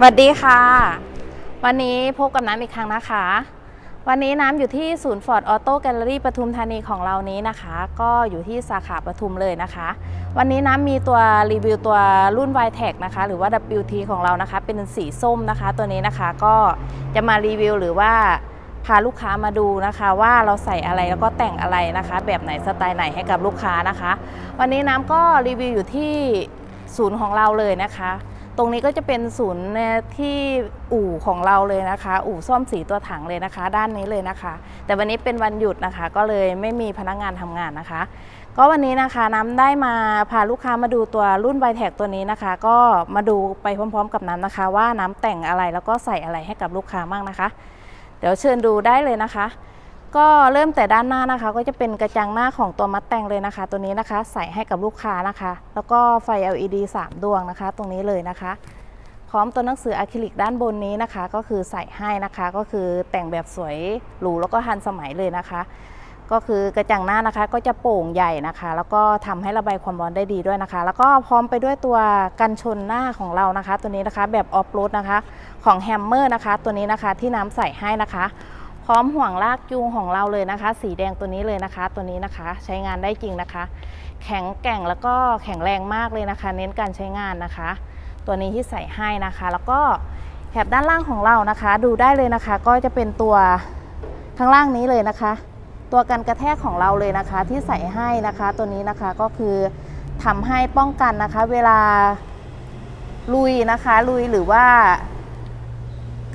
สวัสดีค่ะ วันนี้พบกับน้ำอีกครั้งนะคะ วันนี้น้ำอยู่ที่ศูนย์ฟอร์ดออโต้แกลเลอรี่ปทุมธานีของเรานี้นะคะ ก็อยู่ที่สาขาปทุมเลยนะคะ วันนี้น้ำมีตัวรีวิวตัวรุ่น y t e c นะคะ หรือว่า WT ของเรานะคะ เป็นสีส้มนะคะ ตัวนี้นะคะก็จะมารีวิวหรือว่าพาลูกค้ามาดูนะคะว่าเราใส่อะไรแล้วก็แต่งอะไรนะคะ แบบไหนสไตล์ไหนให้กับลูกค้านะคะ วันนี้น้ำก็รีวิวอยู่ที่ศูนย์ของเราเลยนะคะ ตรงนี้ก็จะเป็นศูนย์ที่อู่ของเราเลยนะคะ อู่ซ่อมสีตัวถังเลยนะคะ ด้านนี้เลยนะคะ แต่วันนี้เป็นวันหยุดนะคะ ก็เลยไม่มีพนักงานทำงานนะคะ ก็วันนี้นะคะน้ำได้มาพาลูกค้ามาดูตัวรุ่นไบแท็กตัวนี้นะคะ ก็มาดูไปพร้อม ๆ กับน้ำนะคะ ว่าน้ำแต่งอะไรแล้วก็ใส่อะไรให้กับลูกค้าบ้างนะคะ เดี๋ยวเชิญดูได้เลยนะคะ ก็เริ่มแต่ด้านหน้านะคะ ก็จะเป็นกระจังหน้าของตัวมัดแต่งเลยนะคะ ตัวนี้นะคะใส่ให้กับลูกค้านะคะ แล้วก็ไฟ LED 3 ดวงนะคะ ตรงนี้เลยนะคะ พร้อมตัวหนังสืออะคริลิกด้านบนนี้นะคะ ก็คือใส่ให้นะคะก็คือแต่งแบบสวยหรูแล้วก็ทันสมัยเลยนะคะ ก็คือกระจังหน้านะคะก็จะโป่งใหญ่นะคะ แล้วก็ทำให้ระบายความร้อนได้ดีด้วยนะคะ แล้วก็พร้อมไปด้วยตัวกันชนหน้าของเรานะคะ ตัวนี้นะคะแบบออฟโรดนะคะ ของแฮมเมอร์นะคะ ตัวนี้นะคะที่น้ำใส่ให้นะคะ พร้อมห่วงลากจูงของเราเลยนะคะ สีแดงตัวนี้เลยนะคะ ตัวนี้นะคะ ใช้งานได้จริงนะคะ แข็งแกร่งแล้วก็แข็งแรงมากเลยนะคะ เน้นการใช้งานนะคะ ตัวนี้ที่ใส่ให้นะคะ แล้วก็แถบด้านล่างของเรานะคะ ดูได้เลยนะคะ ก็จะเป็นตัวข้างล่างนี้เลยนะคะ ตัวกันกระแทกของเราเลยนะคะ ที่ใส่ให้นะคะ ตัวนี้นะคะก็คือทำให้ป้องกันนะคะ เวลาลุยนะคะ ลุยหรือว่า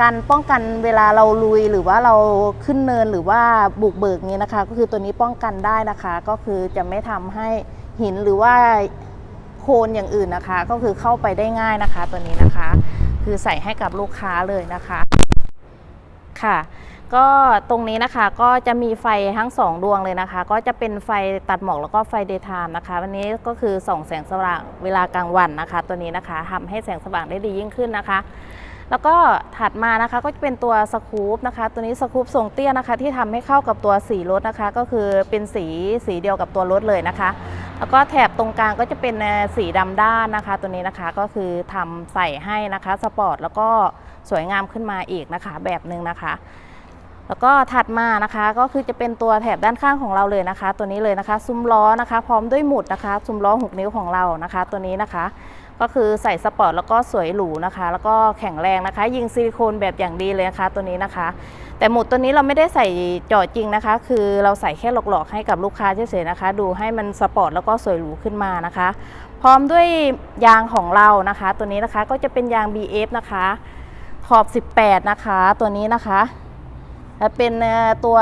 การป้องกันเวลาเราลุยหรือว่าเราขึ้นเนินหรือว่าบุกเบิกนี้นะคะ ก็คือตัวนี้ป้องกันได้นะคะ ก็คือจะไม่ทำให้หินหรือว่าโคลนอย่างอื่นนะคะ ก็คือเข้าไปได้ง่ายนะคะ ตัวนี้นะคะ คือใส่ให้กับลูกค้าเลยนะคะค่ะก็ตรงนี้นะคะก็จะมีไฟทั้งสองดวงเลยนะคะ ก็จะเป็นไฟตัดหมอกแล้วก็ไฟเดย์ไทม์นะคะ วันนี้ก็คือส่องแสงสว่างเวลากลางวันนะคะ ตัวนี้นะคะทำให้แสงสว่างได้ดียิ่งขึ้นนะคะ แล้วก็ถัดมานะคะก็จะเป็นตัวสกู๊ปนะคะ ตัวนี้สกู๊ปทรงเตี้ยนะคะ ที่ทำให้เข้ากับตัวสีรถนะคะ ก็คือเป็นสีสีเดียวกับตัวรถเลยนะคะ แล้วก็แถบตรงกลางก็จะเป็นสีดำด้านนะคะ ตัวนี้นะคะก็คือทำใส่ให้นะคะสปอร์ตแล้วก็สวยงามขึ้นมาอีกนะคะ แบบหนึ่งนะคะแล้วก็ถัดมานะคะก็คือจะเป็นตัวแถบด้านข้างของเราเลยนะคะ ตัวนี้เลยนะคะ ซุ้มล้อนะคะ พร้อมด้วยหมุดนะคะ ซุ้มล้อ 6 นิ้วของเรานะคะ ตัวนี้นะคะ ก็คือใส่สปอร์ตแล้วก็สวยหรูนะคะ แล้วก็แข็งแรงนะคะ ยิงซิลิโคนแบบอย่างดีเลยนะคะตัวนี้นะคะ แต่หมุดตัวนี้เราไม่ได้ใส่เจาะจริงนะคะ คือเราใส่แค่หลอกๆให้กับลูกค้าเฉยๆนะคะ ดูให้มันสปอร์ตแล้วก็สวยหรูขึ้นมานะคะ พร้อมด้วยยางของเรานะคะ ตัวนี้นะคะก็จะเป็นยาง BF นะคะ ขอบ 18 นะคะ ตัวนี้นะคะและเป็นตัว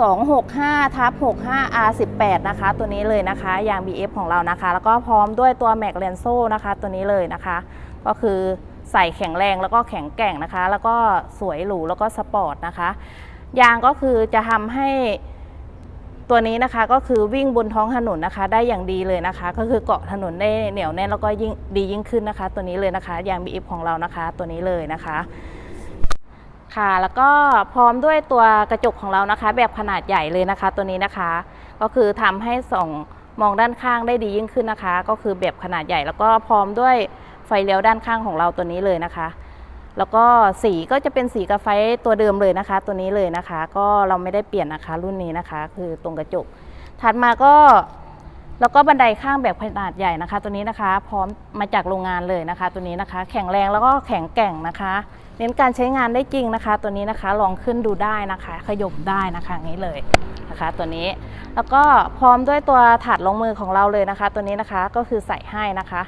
265ทับ65 R18 นะคะ ตัวนี้เลยนะคะยาง BF ของเรานะคะ แล้วก็พร้อมด้วยตัว Mac l e n s o นะคะ ตัวนี้เลยนะคะ ก็คือใส่แข็งแรงแล้วก็แข็งแกร่งนะคะ แล้วก็สวยหรูแล้วก็สปอร์ตนะคะ ยางก็คือจะทำให้ตัวนี้นะคะก็คือวิ่งบนท้องถนนนะคะ ได้อย่างดีเลยนะคะ ก็คือเกาะถนนได้เหนียวแน่นแล้วก็ยิ่งดียิ่งขึ้นนะคะ ตัวนี้เลยนะคะยาง BF ของเรานะคะ ตัวนี้เลยนะคะ ค่ะ แล้วก็พร้อมด้วยตัวกระจกของเรานะคะ แบบขนาดใหญ่เลยนะคะ ตัวนี้นะคะ ก็คือทำให้ส่องมองด้านข้างได้ดียิ่งขึ้นนะคะ ก็คือแบบขนาดใหญ่ แล้วก็พร้อมด้วยไฟเลี้ยวด้านข้างของเราตัวนี้เลยนะคะ แล้วก็สีก็จะเป็นสีกาไฟตัวเดิมเลยนะคะ ตัวนี้เลยนะคะ ก็เราไม่ได้เปลี่ยนนะคะ รุ่นนี้นะคะ คือตรงกระจกถัดมาก็ แล้วก็บันไดข้างแบบขนาดใหญ่นะคะ ตัวนี้นะคะ พร้อมมาจากโรงงานเลยนะคะ ตัวนี้นะคะ แข็งแรงแล้วก็แข็งแกร่งนะคะ เน้นการใช้งานได้จริงนะคะ ตัวนี้นะคะลองขึ้นดูได้นะคะ ขยบได้นะคะงี้เลยนะคะ ตัวนี้แล้วก็พร้อมด้วยตัวถาดรองมือของเราเลยนะคะ ตัวนี้นะคะก็คือใส่ให้นะคะ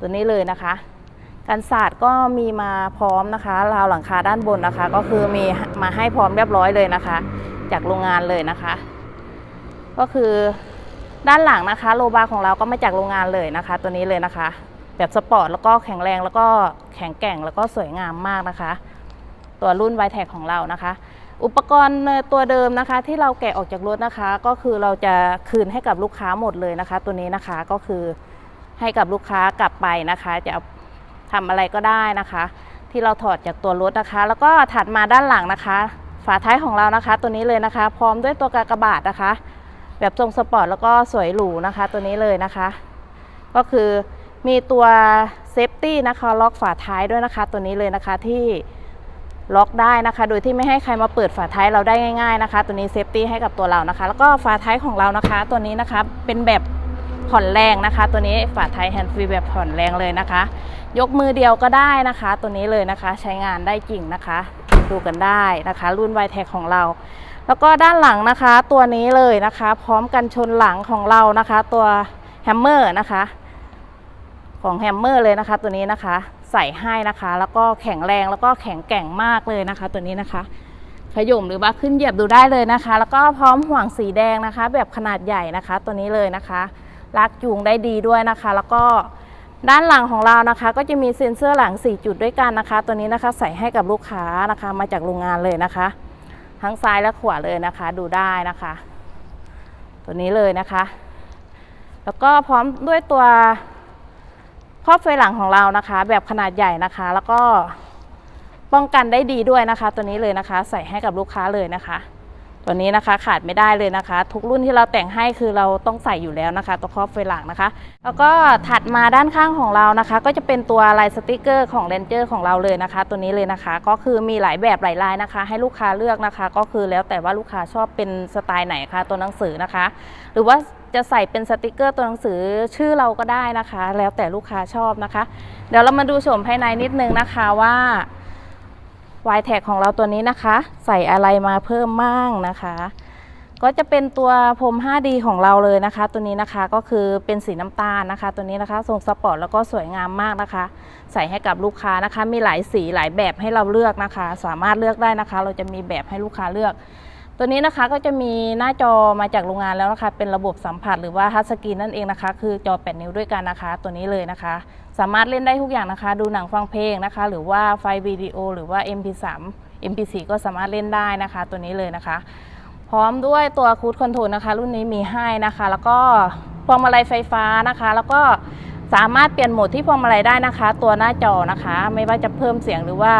ตัวนี้เลยนะคะกันศาสตร์ก็มีมาพร้อมนะคะราวหลังคาด้านบนนะคะ ก็คือมีมาให้พร้อมเรียบร้อยเลยนะคะ จากโรงงานเลยนะคะ ก็คือ ด้านหลังนะคะ โลบาร์ของเราก็มาจากโรงงานเลยนะคะ ตัวนี้เลยนะคะ แบบสปอร์ตแล้วก็แข็งแรงแล้วก็แข็งแกร่งแล้วก็สวยงามมากนะคะ ตัวรุ่นไวแท็กของเรานะคะ อุปกรณ์ตัวเดิมนะคะ ที่เราแกะออกจากรถนะคะ ก็คือเราจะคืนให้กับลูกค้าหมดเลยนะคะ ตัวนี้นะคะก็คือให้กับลูกค้ากลับไปนะคะ จะเอาทำอะไรก็ได้นะคะ ที่เราถอดจากตัวรถนะคะ แล้วก็ถัดมาด้านหลังนะคะ ฝาท้ายของเรานะคะ ตัวนี้เลยนะคะ พร้อมด้วยตัวกากบาทนะคะ แบบทรงสปอร์ตแล้วก็สวยหรูนะคะ ตัวนี้เลยนะคะ ก็คือมีตัวเซฟตี้นะคะล็อกฝาท้ายด้วยนะคะ ตัวนี้เลยนะคะที่ล็อกได้นะคะ โดยที่ไม่ให้ใครมาเปิดฝาท้ายเราได้ง่าย ๆนะคะ ตัวนี้เซฟตี้ให้กับตัวเรานะคะ แล้วก็ฝาท้ายของเรานะคะ ตัวนี้นะคะเป็นแบบ ผ่อนแรงนะคะ ตัวนี้ฝาท้ายแฮนด์ฟรีแบบผ่อนแรงเลยนะคะ ยกมือเดียวก็ได้นะคะ ตัวนี้เลยนะคะใช้งานได้จริงนะคะ ดูกันได้นะคะ รุ่น y t e c ของเรา แล้วก็ด้านหลังนะคะ ตัวนี้เลยนะคะ พร้อมกันชนหลังของเรานะคะ ตัวแฮมเมอร์นะคะของแฮมเมอร์เลยนะคะตัวนี้นะคะใส่ให้นะคะ แล้วก็แข็งแรงแล้วก็แข็งแกร่งมากเลยนะคะ ตัวนี้นะคะขย่มหรือว่าขึ้นเหยียบดูได้เลยนะคะ แล้วก็พร้อมห่วงสีแดงนะคะ แบบขนาดใหญ่นะคะ ตัวนี้เลยนะคะ ลากจูงได้ดีด้วยนะคะ แล้วก็ด้านหลังของเรานะคะ ก็จะมีเซ็นเซอร์หลัง 4 จุดด้วยกันนะคะ ตัวนี้นะคะใส่ให้กับลูกค้านะคะมาจากโรงงานเลยนะคะ ทั้งซ้ายและขวาเลยนะคะ ดูได้นะคะ ตัวนี้เลยนะคะ แล้วก็พร้อมด้วยตัวครอบไฟหลังของเรานะคะ แบบขนาดใหญ่นะคะ แล้วก็ป้องกันได้ดีด้วยนะคะ ตัวนี้เลยนะคะ ใส่ให้กับลูกค้าเลยนะคะ ตัวนี้นะคะขาดไม่ได้เลยนะคะ ทุกรุ่นที่เราแต่งให้คือเราต้องใส่อยู่แล้วนะคะ ตัวครอบไฟหลังนะคะ แล้วก็ถัดมาด้านข้างของเรานะคะ ก็จะเป็นตัวลายสติกเกอร์ของเรนเจอร์ของเราเลยนะคะ ตัวนี้เลยนะคะ ก็คือมีหลายแบบหลายลายนะคะ ให้ลูกค้าเลือกนะคะ ก็คือแล้วแต่ว่าลูกค้าชอบเป็นสไตล์ไหนคะตัวหนังสือนะคะ หรือว่าจะใส่เป็นสติกเกอร์ตัวหนังสือชื่อเราก็ได้นะคะ แล้วแต่ลูกค้าชอบนะคะ เดี๋ยวเรามาดูโฉมภายในนิดนึงนะคะว่า วายแท็กของเราตัวนี้นะคะ ใส่อะไรมาเพิ่มมั่งนะคะ ก็จะเป็นตัวพรม 5D ของเราเลยนะคะ ตัวนี้นะคะก็คือเป็นสีน้ำตาลนะคะ ตัวนี้นะคะทรงสปอร์ตแล้วก็สวยงามมากนะคะ ใส่ให้กับลูกค้านะคะ มีหลายสีหลายแบบให้เราเลือกนะคะ สามารถเลือกได้นะคะ เราจะมีแบบให้ลูกค้าเลือก ตัวนี้นะคะก็จะมีหน้าจอมาจากโรงงานแล้วนะคะ เป็นระบบสัมผัสหรือว่าทัชสกรีนนั่นเองนะคะ คือจอ 8 นิ้วด้วยกันนะคะ ตัวนี้เลยนะคะ สามารถเล่นได้ทุกอย่างนะคะ ดูหนังฟังเพลงนะคะ หรือว่าไฟล์วิดีโอ หรือว่า MP3 MP4 ก็สามารถเล่นได้นะคะ ตัวนี้เลยนะคะ พร้อมด้วยตัวคูดคอนโทรลนะคะ รุ่นนี้มีให้นะคะ แล้วก็พวงมาลัยไฟฟ้านะคะ แล้วก็สามารถเปลี่ยนโหมดที่พวงมาลัยได้นะคะ ตัวหน้าจอนะคะ ไม่ว่าจะเพิ่มเสียงหรือว่า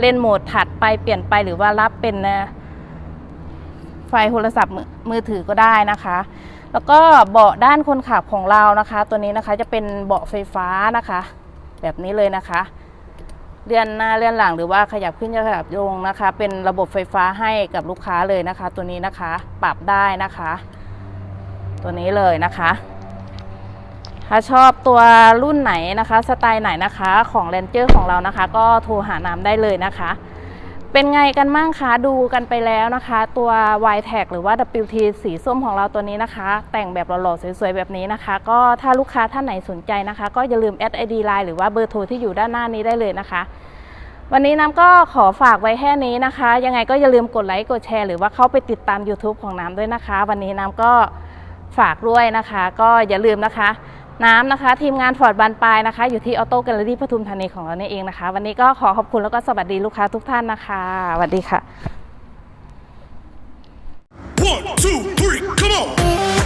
เล่นโหมดถัดไปเปลี่ยนไปหรือว่ารับเป็น ไฟโทรศัพท์มือถือก็ได้นะคะ แล้วก็เบาะด้านคนขับของเรานะคะ ตัวนี้นะคะจะเป็นเบาะไฟฟ้านะคะ แบบนี้เลยนะคะเลื่อนหน้าเลื่อนหลังหรือว่าขยับขึ้นขยับลงนะคะ เป็นระบบไฟฟ้าให้กับลูกค้าเลยนะคะ ตัวนี้นะคะปรับได้นะคะ ตัวนี้เลยนะคะ ถ้าชอบตัวรุ่นไหนนะคะ สไตล์ไหนนะคะของเรนเจอร์ของเรานะคะ ก็โทรหาน้ำได้เลยนะคะ เป็นไงกันบ้างคะดูกันไปแล้วนะคะ ตัว y t a g หรือว่า WT สีส้มของเราตัวนี้นะคะ แต่งแบบหล่อๆสวยๆ แบบนี้นะคะ ก็ถ้าลูกค้าท่านไหนสนใจนะคะ ก็อย่าลืมแอด ID Line หรือว่าเบอร์โทรที่อยู่ด้านหน้านี้ได้เลยนะคะ วันนี้น้ำก็ขอฝากไว้แค่นี้นะคะ ยังไงก็อย่าลืมกดไลค์กดแชร์หรือว่าเข้าไปติดตาม YouTube ของน้ำด้วยนะคะ วันนี้น้ำก็ฝากด้วยนะคะ ก็อย่าลืมนะคะ น้ำนะคะ ทีมงานฟอร์ดบานปลายนะคะ อยู่ที่ออโต้แกลเลอรี่ปทุมธานีของเรานี่เองนะคะ วันนี้ก็ขอขอบคุณแล้วก็สวัสดีลูกค้าทุกท่านนะคะสวัสดีค่ะ One, two, three, come on!